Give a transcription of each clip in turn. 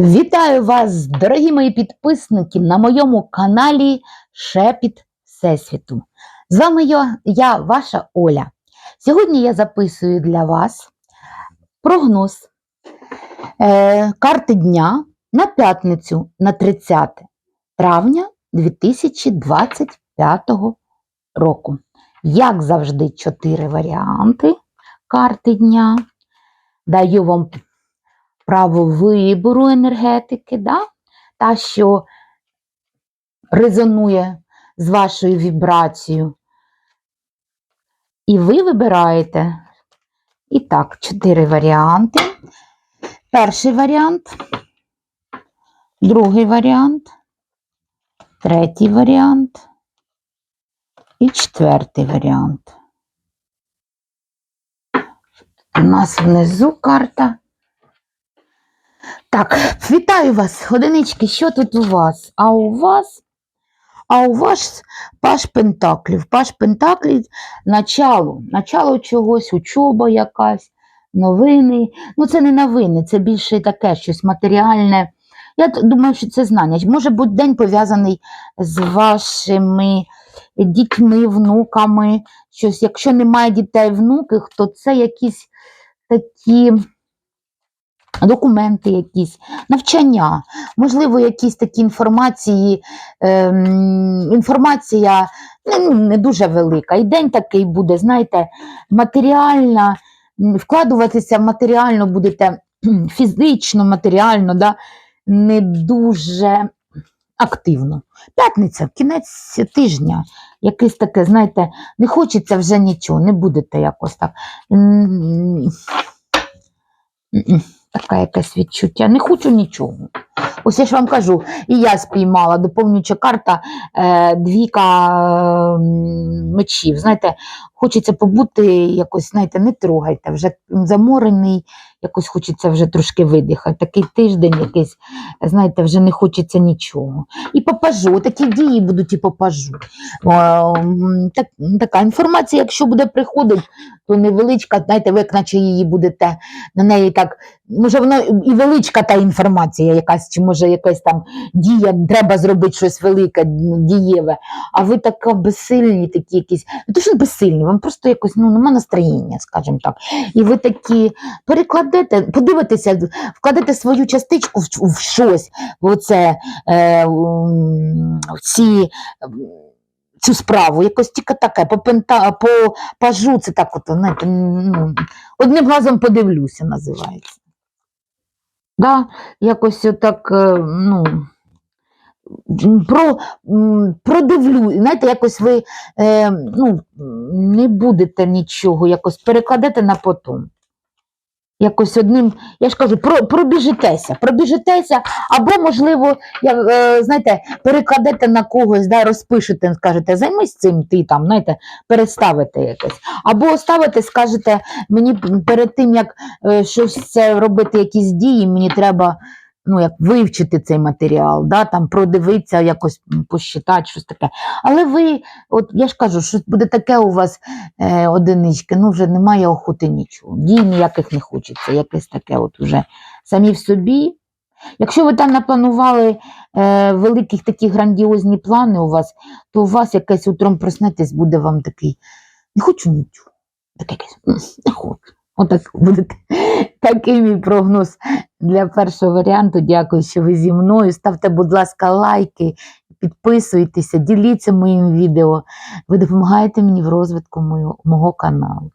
Вітаю вас, дорогі мої підписники, на моєму каналі Шепіт Всесвіту. З вами я, я, ваша Оля. Сьогодні я записую для вас прогноз е, карти дня на п'ятницю на 30 травня 2025 року. Як завжди, чотири варіанти карти дня. Даю вам право вибору енергетики, да? та, що резонує з вашою вібрацією. І ви вибираєте. І так, чотири варіанти. Перший варіант, другий варіант, третій варіант і четвертий варіант. У нас внизу карта. Так, вітаю вас, одинички, що тут у вас? А у вас? А у вас Паш Пентаклів. Паш Пентаклів начало, начало чогось, учоба якась, новини. Ну, це не новини, це більше таке щось матеріальне. Я думаю, що це знання. Може бути день пов'язаний з вашими дітьми, внуками. Щось. Якщо немає дітей, внуків, то це якісь такі документи якісь, навчання, можливо, якісь такі інформації, ем, інформація ну, не дуже велика. І день такий буде, знаєте, матеріальна, вкладуватися матеріально будете фізично, матеріально, да, не дуже активно. П'ятниця, кінець тижня, якесь таке, знаєте, не хочеться вже нічого, не будете якось так. М-м, Така якесь відчуття. Не хочу нічого. Ось я ж вам кажу, і я спіймала доповнююча карта е, двіка е, мечів. Знаєте, хочеться побути якось, знаєте, не трогайте, вже заморений, якось хочеться вже трошки видихати. Такий тиждень якийсь, знаєте, вже не хочеться нічого. І попажу, такі дії будуть і попажу. Так, така інформація, якщо буде приходити, то невеличка, знаєте, ви як наче її будете на неї так, може воно і величка та інформація якась, чи може якась там дія, треба зробити щось велике, дієве, а ви така безсильні, такі якісь, не то що безсильні, вам просто якось ну, нема настроєння, скажімо так. І ви такі перекладете, подивитеся, вкладете свою частичку в, в щось, оце, е, ці. Цю справу, якось тільки таке, по, пента, по пажу, це так от, знаєте, ну, одним глазом подивлюся, називається. Да, якось отак, е, ну, про, продивлю, знаєте, якось ви е, ну, не будете нічого, якось перекладете на потом. Якось одним, я ж кажу, про, пробіжитеся, пробіжитеся, або, можливо, як, е, знаєте, перекладете на когось, да, розпишете, скажете, займись цим, ти там, знаєте, переставите якось. Або ставите, скажете, мені перед тим, як е, щось це робити, якісь дії, мені треба ну, як вивчити цей матеріал, да, там, продивитися, якось посчитати, щось таке. Але ви, от я ж кажу, що буде таке у вас е, одинички, ну вже немає охоти нічого. Дій ніяких не хочеться, якесь таке от уже самі в собі. Якщо ви там напланували е, великих такі грандіозні плани у вас, то у вас якесь утром проснетесь, буде вам такий, не хочу нічого. Таке якесь, не хочу. Отак будете. Такий мій прогноз для першого варіанту. Дякую, що ви зі мною. Ставте, будь ласка, лайки, підписуйтеся, діліться моїм відео. Ви допомагаєте мені в розвитку мого, мого каналу.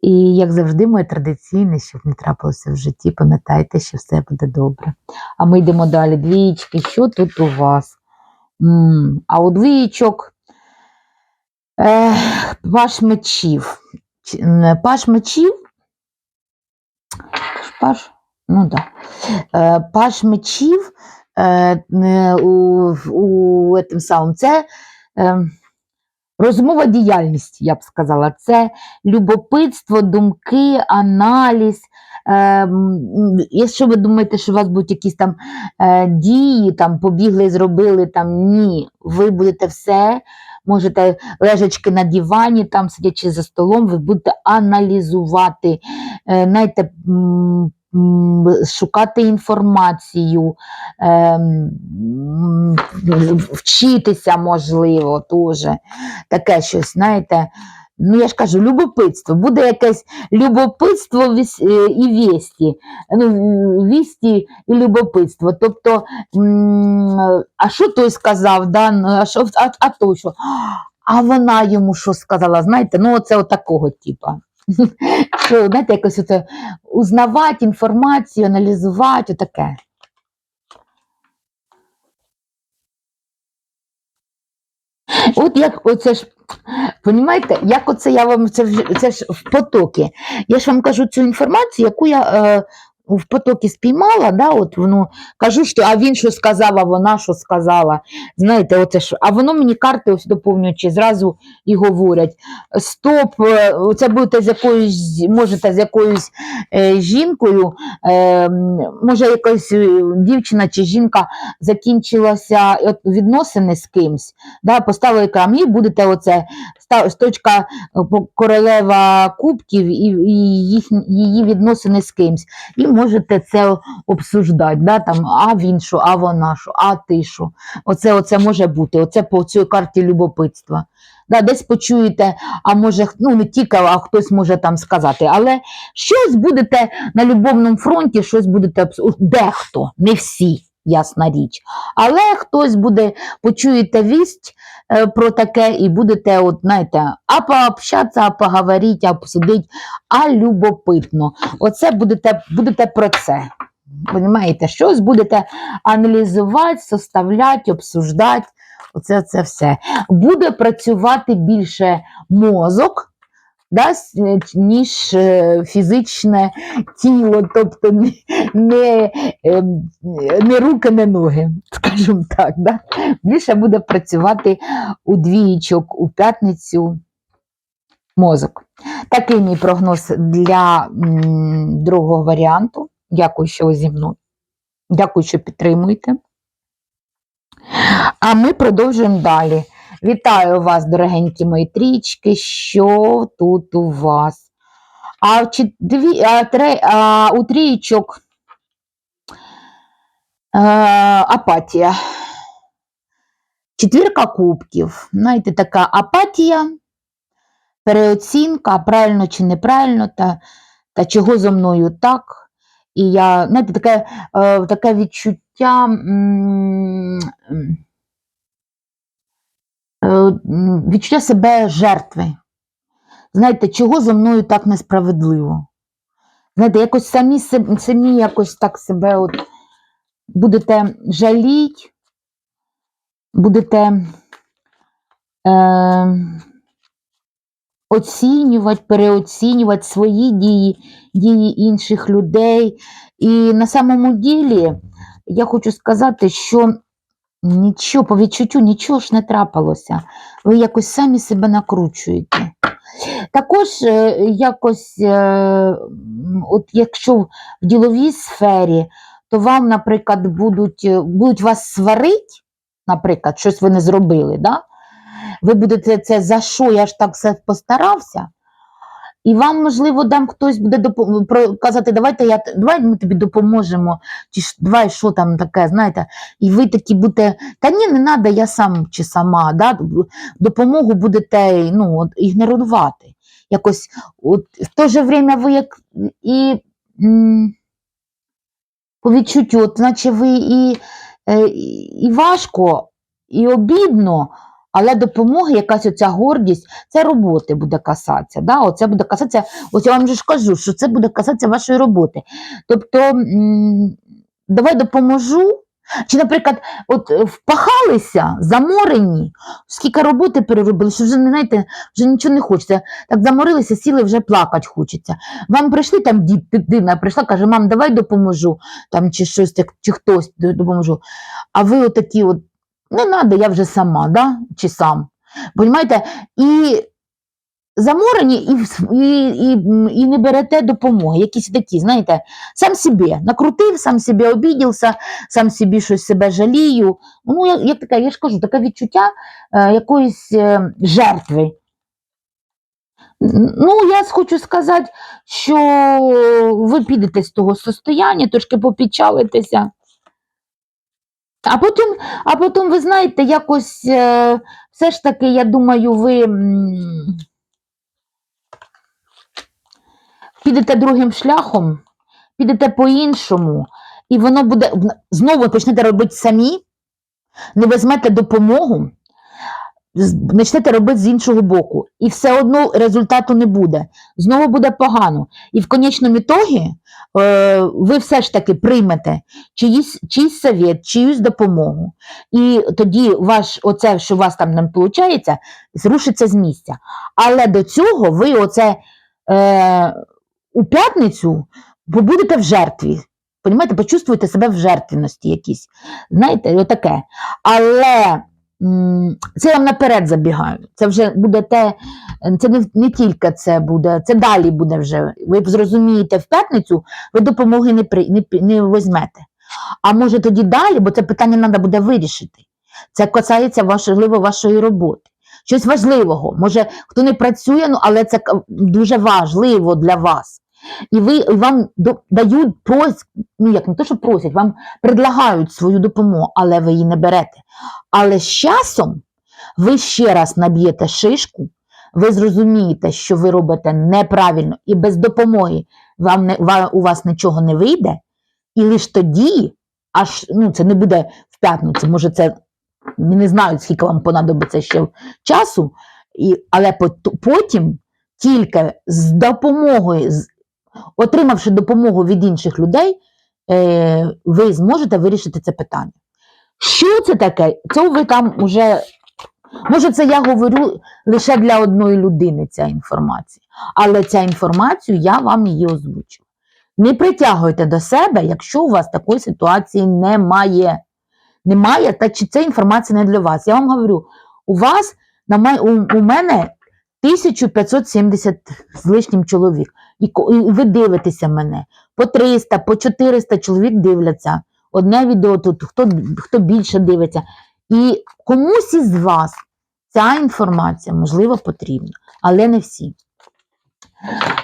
І, як завжди, моє традиційне, щоб не трапилося в житті, пам'ятайте, що все буде добре. А ми йдемо далі. Двічки, що тут у вас? м а у двічок паш мечів. М, Паш мечів. Паш, ну да. Е, паш мечів е, е, у, у этим самому, це е, розмова діяльність, я б сказала. Це любопитство, думки, аналіз. Е, якщо ви думаєте, що у вас будуть якісь там е, дії, там побігли, зробили там ні, ви будете все, можете лежачки на дивані, там сидячи за столом, ви будете аналізувати. Е, знаєте, шукати інформацію, ем, вчитися можливо теж. Таке щось, знаєте. Ну, я ж кажу, любопитство. Буде якесь любопитство е, і вісті. Ну, вісті і любопитство. Тобто, а що той сказав? Да? Ну, А, що, а, а той що? А вона йому що сказала? Знаєте, ну оце отакого типа. Що, знаєте, якось узнавати інформацію, аналізувати, отаке. От як оце ж, понімаєте, як оце я вам це, це ж в потоки. Я ж вам кажу цю інформацію, яку я е, в потокі спіймала, да, от воно кажу, що а він що сказав, а вона що сказала. Знаєте, оце ж, а воно мені карти ось доповнюючи, зразу і говорять: стоп, е, це будете з якоюсь, можете з якоюсь е, жінкою, е, може, якась е, дівчина чи жінка закінчилася відносини з кимсь, да, поставили камні, будете оце точка е, королева кубків і, їх, її відносини з кимсь. І можете це обсуждати. Да, там, а він що, а вона що, а ти що. Оце, оце може бути, оце по цій карті любопитства. Да, десь почуєте, а може, ну не тільки, а хтось може там сказати, але щось будете на любовному фронті, щось будете обс- дехто, не всі, ясна річ. Але хтось буде, почуєте вість е, про таке і будете, от, знаєте, а пообщатися, а поговорити, а обсудити, а любопитно. Оце будете, будете про це. Понімаєте, щось будете аналізувати, составляти, обсуждати. Оце це все. Буде працювати більше мозок, да, е, ніж е, фізичне тіло, тобто не, ем, не руки, не ноги, скажімо так. Да? Більше буде працювати у двієчок, у п'ятницю мозок. Такий мій прогноз для другого варіанту. Дякую, що ви зі мною. Дякую, що підтримуєте. А ми продовжуємо далі. Вітаю вас, дорогенькі мої трічки. Що тут у вас? А, чет- дві, а, тре, а у трієчок е, апатія. Четвірка кубків. Знаєте, така апатія, переоцінка, правильно чи неправильно, та, та чого зо мною так. І я, знаєте, таке, е, таке відчуття. м, відчуття себе жертви. Знаєте, чого зо мною так несправедливо? Знаєте, якось самі, самі якось так себе от будете жаліть, будете е, оцінювати, переоцінювати свої дії, дії інших людей. І на самому ділі я хочу сказати, що нічого, по відчуттю нічого ж не трапилося. Ви якось самі себе накручуєте. Також е, якось, е, от якщо в діловій сфері, то вам, наприклад, будуть, е, будуть вас сварити, наприклад, щось ви не зробили, да? ви будете це за що я ж так все постарався. І вам, можливо, там хтось буде допом- казати, давайте я, давай ми тобі допоможемо, чи давай що там таке, знаєте, і ви такі будете, та ні, не треба, я сам чи сама, да? допомогу будете ну, ігнорувати. Якось, от, в то же время ви як і по відчуттю, от, наче ви і, е, і і важко, і обідно, але допомога, якась оця гордість, це роботи буде касатися. Да? Оце буде касатися, ось я вам же ж кажу, що це буде касатися вашої роботи. Тобто, давай допоможу. Чи, наприклад, от е, впахалися, заморені, скільки роботи переробили, що вже не знаєте, вже нічого не хочеться. Так заморилися, сіли, вже плакати хочеться. Вам прийшли там дитина, прийшла, каже, мам, давай допоможу, там, чи щось, чи хтось допоможу. А ви отакі от, не треба, я вже сама, да? чи сам. Понімаєте? І заморені і, і, і, і не берете допомоги. Якісь такі, знаєте, сам собі накрутив, сам собі обідівся, сам собі щось себе жалію. Ну, як, як таке, я ж кажу, таке відчуття е, якоїсь е, жертви. Ну, я хочу сказати, що ви підете з того состояння, трошки попічалитеся. А потім, а потім, ви знаєте, якось е, все ж таки, я думаю, ви підете другим шляхом, підете по-іншому, і воно буде знову почнете робити самі, не візьмете допомогу, почнете робити з іншого боку. І все одно результату не буде. Знову буде погано. І в конечному ітогі е, ви все ж таки приймете чиїсь, чийсь совет, чиюсь допомогу. І тоді ваш, оце, що у вас там не виходить, зрушиться з місця. Але до цього ви оце е, у п'ятницю побудете в жертві. Понімаєте, почувствуєте себе в жертвеності якійсь. Знаєте, отаке. Але це я вам наперед забігаю. Це вже буде те, це не, не тільки це буде, це далі буде вже. Ви зрозумієте в п'ятницю, ви допомоги не, при, не, не візьмете. А може тоді далі, бо це питання треба буде вирішити. Це касається важливо вашої роботи. Щось важливого. Може, хто не працює, ну, але це дуже важливо для вас. І ви і вам дають прос, ну як не то, що просять, вам предлагають свою допомогу, але ви її не берете. Але з часом ви ще раз наб'єте шишку, ви зрозумієте, що ви робите неправильно і без допомоги вам не, у вас нічого не вийде, і лише тоді, аж ну, це не буде в п'ятницю, може, це не знаю, скільки вам понадобиться ще часу, і, але потім тільки з допомогою, з, отримавши допомогу від інших людей, е, ви зможете вирішити це питання. Що це таке? Це ви там уже. Може, це я говорю лише для одної людини, ця інформація. Але ця інформацію я вам її озвучу. Не притягуйте до себе, якщо у вас такої ситуації немає. Немає, та чи ця інформація не для вас. Я вам говорю, у вас у, у мене 1570 з лишнім чоловік. І, ви дивитеся мене. По 300, по 400 чоловік дивляться. Одне відео тут, хто, хто більше дивиться. І комусь із вас ця інформація, можливо, потрібна, але не всі.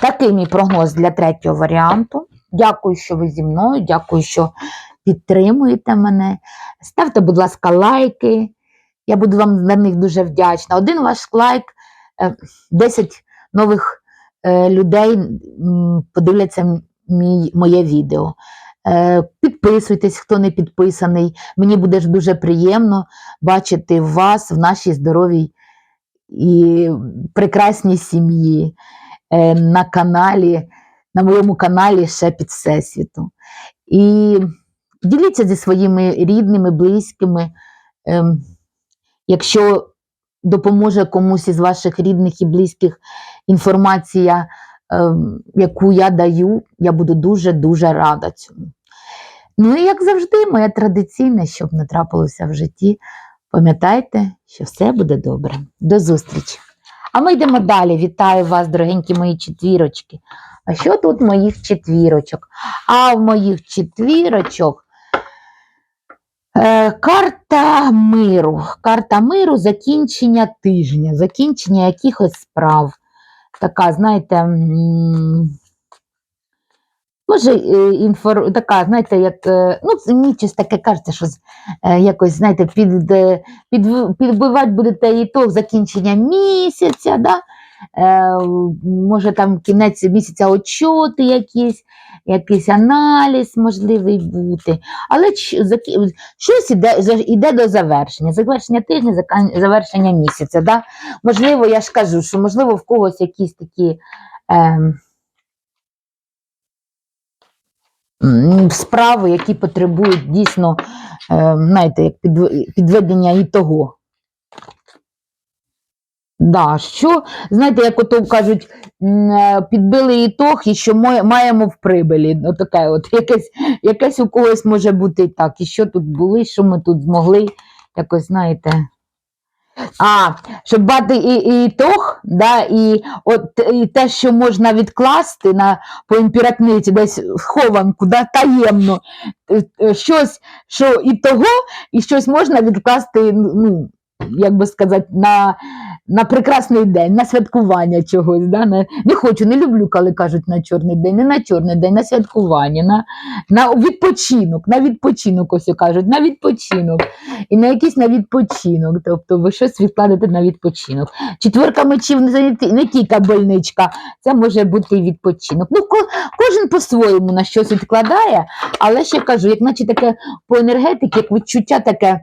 Такий мій прогноз для третього варіанту. Дякую, що ви зі мною, дякую, що підтримуєте мене. Ставте, будь ласка, лайки. Я буду вам за них дуже вдячна. Один ваш лайк, е, 10 нових е, людей подивляться мій, моє відео. Е, Підписуйтесь, хто не підписаний. Мені буде дуже приємно бачити вас в нашій здоровій і прекрасній сім'ї е, на каналі, на моєму каналі Шепіт Всесвіту. І діліться зі своїми рідними, близькими. Ем, Якщо допоможе комусь із ваших рідних і близьких інформація, ем, яку я даю, я буду дуже-дуже рада цьому. Ну і як завжди, моє традиційне, щоб не трапилося в житті, пам'ятайте, що все буде добре. До зустрічі! А ми йдемо далі. Вітаю вас, дорогенькі мої четвірочки. А що тут моїх четвірочок? А в моїх четвірочок е, карта миру. Карта миру, закінчення тижня, закінчення якихось справ. Така, знаєте, може, е, інфор... така, знаєте, як, е, ну, мені щось таке кажеться, що е, якось, знаєте, під, під, підбивати будете ітог закінчення місяця, да? Е, може там кінець місяця отчоти якісь, якийсь аналіз можливий бути. Але щось іде, іде до завершення. Завершення тижня, завершення місяця. Да? Можливо, я ж кажу, що можливо в когось якісь такі. Е, Справи, які потребують дійсно, е, знаєте, підведення і того. Да, що, знаєте, як ото кажуть, е, підбили ітог і що мо- маємо в прибилі. Ну, таке от, якесь, якесь у когось може бути так. І що тут були, що ми тут змогли, якось, знаєте. А, щоб бати і, і ітог, да, і, от, і те, що можна відкласти на, по імператниці, десь в хованку, да, таємно, е, е, щось, що і того, і щось можна відкласти, ну, як би сказати, на на прекрасний день, на святкування чогось. Да? На, не хочу, не люблю, коли кажуть на чорний день, не на чорний день, на святкування, на, на відпочинок, на відпочинок ось кажуть, на відпочинок. І на якийсь на відпочинок. Тобто ви щось відкладете на відпочинок. Четверка мечів не, не, тільки больничка, це може бути і відпочинок. Ну, ко, кожен по-своєму на щось відкладає, але ще кажу, як наче таке по енергетиці, як відчуття таке.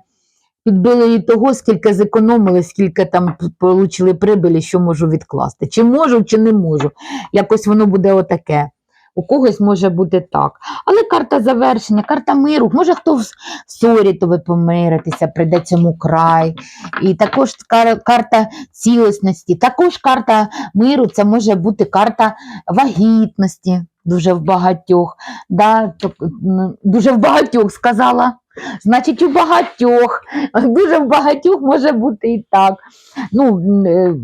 Підбили і того, скільки зекономили, скільки там отримали прибилі, що можу відкласти. Чи можу, чи не можу. Якось воно буде отаке. У когось може бути так. Але карта завершення, карта миру. Може, хто в ссорі, то ви помиритеся, прийде цьому край. І також карта цілісності, також карта миру це може бути карта вагітності. Дуже в багатьох. Да, дуже в багатьох сказала. Значить, у багатьох, дуже в багатьох може бути і так. Ну, е,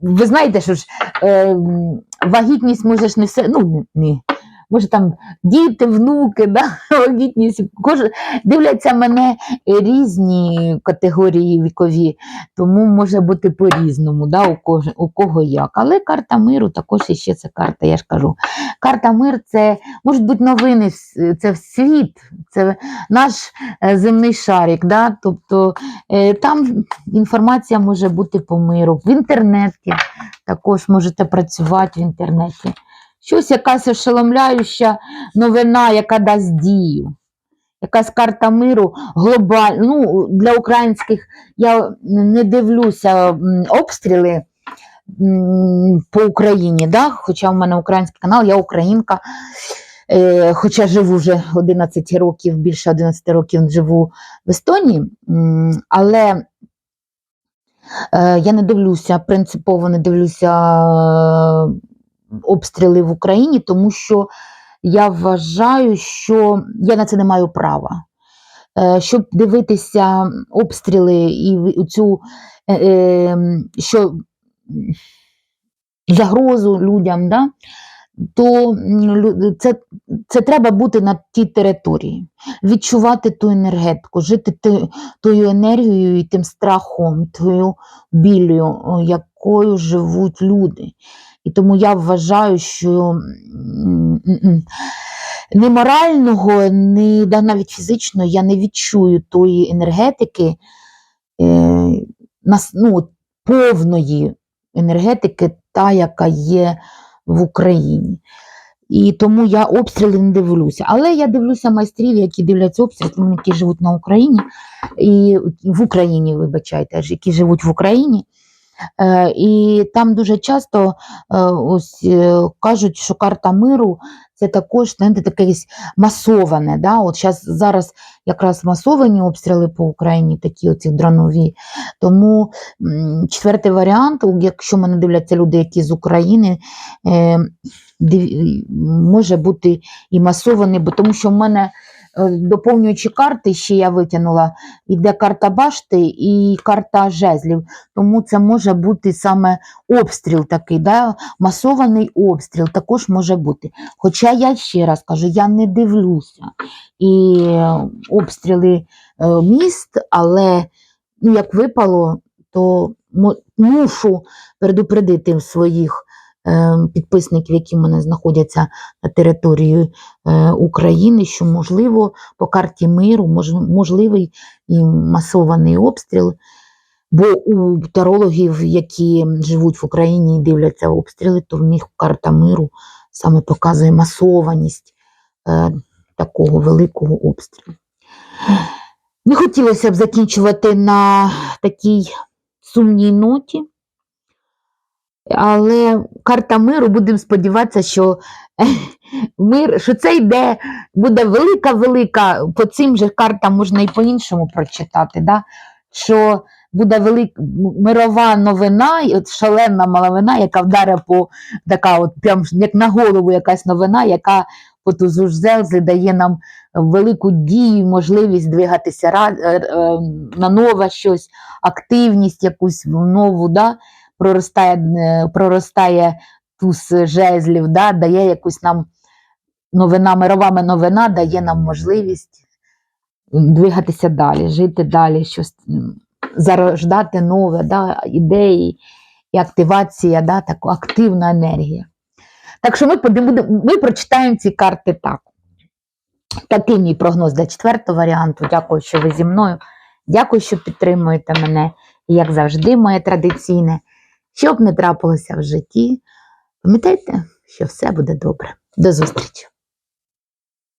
ви знаєте, що ж е, вагітність може ж не все. Ну, ні. Може там діти, внуки, да? Кожен, дивляться мене різні категорії вікові, тому може бути по-різному, да? у, кож, у кого як. Але карта миру також іще це карта, я ж кажу. Карта мир це можуть бути новини, це світ, це наш е, земний шарик. Да? Тобто е, там інформація може бути по миру. В інтернеті також можете працювати в інтернеті. Щось якась ошеломляюча новина, яка дасть дію. Якась карта миру глобальна. Ну, для українських я не дивлюся обстріли по Україні, да? хоча в мене український канал, я українка. Е, хоча живу вже 11 років, більше 11 років живу в Естонії, але е, я не дивлюся, принципово не дивлюся обстріли в Україні, тому що я вважаю, що я на це не маю права. Е, Щоб дивитися обстріли і цю е, е, що загрозу людям, да, то це, це треба бути на тій території, відчувати ту енергетику, жити ти- тою енергією і тим страхом, тою біллю, якою живуть люди. І тому я вважаю, що ні морального, ні навіть фізично я не відчую тої енергетики, е, ну, повної енергетики, та, яка є в Україні. І тому я обстріли не дивлюся. Але я дивлюся майстрів, які дивляться обстріли, які живуть на Україні, і в Україні, вибачайте, які живуть в Україні. Е, і там дуже часто е, ось, е, кажуть, що карта миру це також знаєте, таке масоване. Да? От щас, зараз якраз масовані обстріли по Україні, такі оці дронові. Тому четвертий варіант, якщо мене дивляться люди, які з України, може бути і масований, бо тому що в мене. Е, Доповнюючи карти, ще я витягнула, іде карта башти і карта жезлів. Тому це може бути саме обстріл такий, да? масований обстріл також може бути. Хоча я ще раз кажу, я не дивлюся і е, обстріли е, міст, але ну, як випало, то мушу предупредити своїх підписників, які в мене знаходяться на території е, України, що можливо по карті миру можливий і масований обстріл. Бо у тарологів, які живуть в Україні і дивляться обстріли, то в них карта миру саме показує масованість е, такого великого обстрілу. Не хотілося б закінчувати на такій сумній ноті, але карта миру, будемо сподіватися, що мир, що це йде, буде велика-велика, по цим же картам можна і по-іншому прочитати, да? що буде велика мирова новина, от шалена новина, яка вдарить по така, от прям як на голову якась новина, яка тузу ж дає нам велику дію, можливість двигатися е, е, на нове щось, активність якусь нову, да? Проростає, е, проростає туз жезлів, да? дає якусь нам новина, мирова новина дає нам можливість двигатися далі, жити далі, щось зарождати нове, да, ідеї і активація, да, така активна енергія. Так що ми, ми прочитаємо ці карти так. Такий мій прогноз для четвертого варіанту. Дякую, що ви зі мною. Дякую, що підтримуєте мене. І, як завжди, моє традиційне, що б не трапилося в житті, пам'ятайте, що все буде добре. До зустрічі!